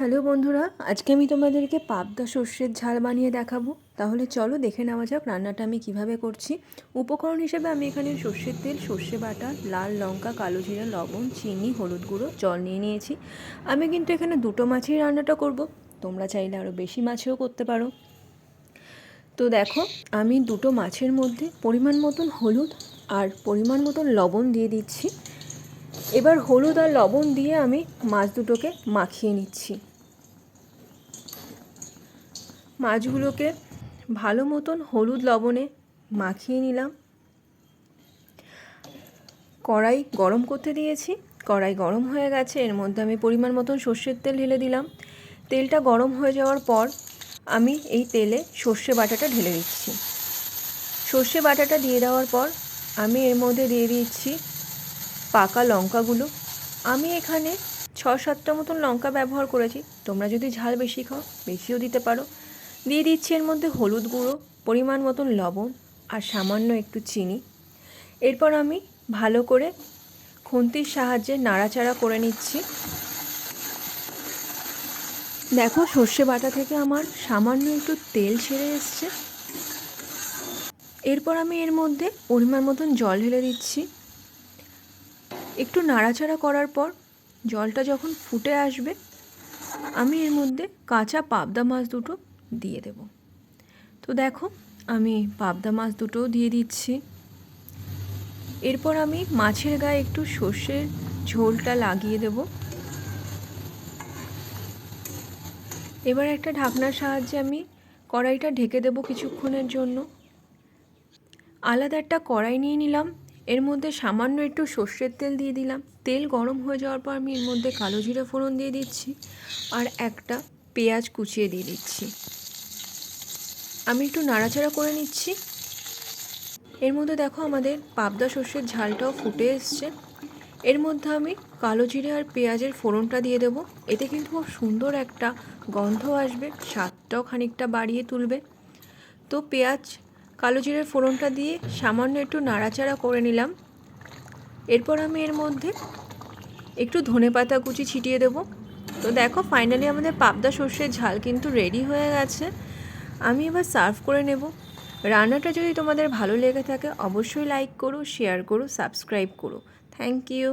Hello বন্ধুরা, আজকে আমি তোমাদেরকে পাবদা সর্ষের ঝাল বানিয়ে দেখাবো। তাহলে চলো দেখে নেওয়া যাক রান্নাটা আমি কীভাবে করছি। উপকরণ হিসেবে আমি এখানে সর্ষের তেল, সর্ষে বাটা, লাল লঙ্কা, কালো জিরা, লবণ, চিনি, হলুদ গুঁড়ো, জল নিয়ে নিয়েছি। আমি কিন্তু এখানে দুটো মাছেই রান্নাটা করব, তোমরা চাইলে আরও বেশি মাছেও করতে পারো। তো দেখো, আমি দুটো মাছের মধ্যে পরিমাণ মতন হলুদ আর পরিমাণ মতন লবণ দিয়ে দিচ্ছি। এবার হলুদ আর লবণ দিয়ে আমি মাছ দুটোকে মাখিয়ে নিচ্ছি। মাছগুলোকে ভালো মতন হলুদ লবণে মাখিয়ে নিলাম। কড়াই গরম করতে দিয়েছি। কড়াই গরম হয়ে গেছে, এর মধ্যে আমি পরিমাণ মতন সর্ষের তেল ঢেলে দিলাম। তেলটা গরম হয়ে যাওয়ার পর আমি এই তেলে সর্ষে বাটাটা ঢেলে দিচ্ছি। সর্ষে বাটাটা দিয়ে দেওয়ার পর আমি এর মধ্যে দিয়ে দিচ্ছি পাকা লঙ্কাগুলো। আমি এখানে ছ সাতটা মতন লঙ্কা ব্যবহার করেছি। তোমরা যদি ঝাল বেশি খাও, বেশিও দিতে পারো। দিয়ে দিচ্ছি এর মধ্যে হলুদ গুঁড়ো, পরিমাণ মতন লবণ আর সামান্য একটু চিনি। এরপর আমি ভালো করে খুন্তির সাহায্যে নাড়াচাড়া করে নিচ্ছি। দেখো সর্ষে বাটা থেকে আমার সামান্য একটু তেল ছেড়ে এসছে। এরপর আমি এর মধ্যে পরিমাণ মতন জল ঢেলে দিচ্ছি। একটু নাড়াচাড়া করার পর জলটা যখন ফুটে আসবে, আমি এর মধ্যে কাঁচা পাবদা মাছ দুটো দিয়ে দেব। তো দেখো, আমি পাবদা মাছ দুটোও দিয়ে দিচ্ছি। এরপর আমি মাছের গায়ে একটু সর্ষের ঝোলটা লাগিয়ে দেব। এবার একটা ঢাকনার সাহায্যে আমি কড়াইটা ঢেকে দেব কিছুক্ষণের জন্য। আলাদা একটা কড়াই নিয়ে নিলাম। এর মধ্যে সামান্য একটু সর্ষের তেল দিয়ে দিলাম। তেল গরম হয়ে যাওয়ার পর আমি এর মধ্যে কালো জিরা ফোড়ন দিয়ে দিচ্ছি। আর একটা পেঁয়াজ কুচিয়ে দিয়ে দিচ্ছি। আমি একটু নাড়াচাড়া করে নিচ্ছি। এর মধ্যে দেখো আমাদের পাবদা সর্ষের ঝালটাও ফুটে এসছে। এর মধ্যে আমি কালো জিরে আর পেঁয়াজের ফোড়নটা দিয়ে দেব। এতে কিন্তু খুব সুন্দর একটা গন্ধ আসবে, স্বাদটাও খানিকটা বাড়িয়ে তুলবে। তো পেঁয়াজ, কালো জিরের ফোড়নটা দিয়ে সামান্য একটু নাড়াচাড়া করে নিলাম। এরপর আমি এর মধ্যে একটু ধনে পাতা কুচি ছিটিয়ে দেব। তো দেখো ফাইনালি আমাদের পাবদা সর্ষের ঝাল কিন্তু রেডি হয়ে গেছে। আমি এবার সার্ভ করে নেব। রান্নাটা যদি তোমাদের ভালো লেগে থাকে, অবশ্যই লাইক করো শেয়ার করো সাবস্ক্রাইব করো। Thank you